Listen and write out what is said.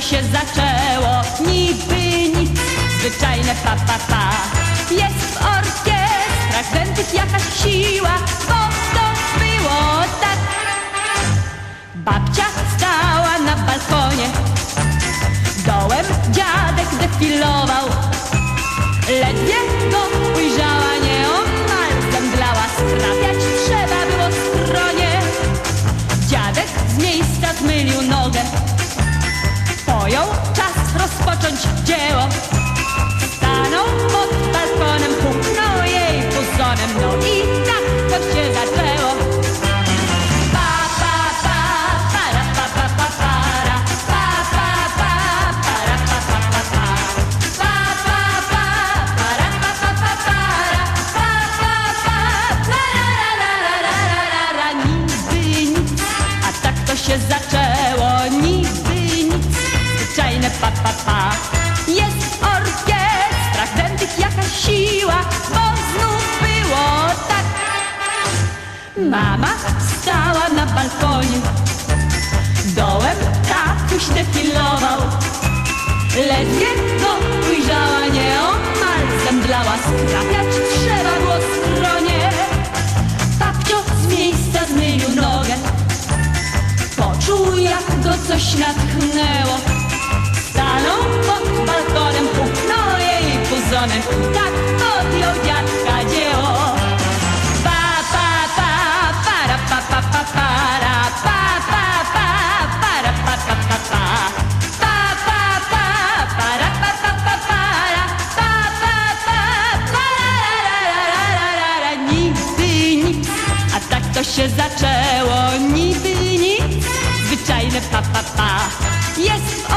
się zaczęło, niby nic, zwyczajne pa, pa, pa. Jest w orkiestrach dętych jakaś siła, bo to było tak. Babcia stała na balkonie, dołem dziadek defilował. Ledwie go ujrzała, nieomal zemdlała, skrapiać trzeba było stronie. Dziadek z miejsca zmylił nogę, czas rozpocząć dzieło. Mama stała na balkonie, dołem tatuś defilował. Ledwie go ujrzała, nieomal zemdlała, skrapiać trzeba było skronie. Babcio z miejsca zmylił nogę, poczuł jak go coś natchnęło. Stanął pod balkonem, puknął jej puzonem tak to się zaczęło, niby nic, zwyczajne pa, pa, pa. Jest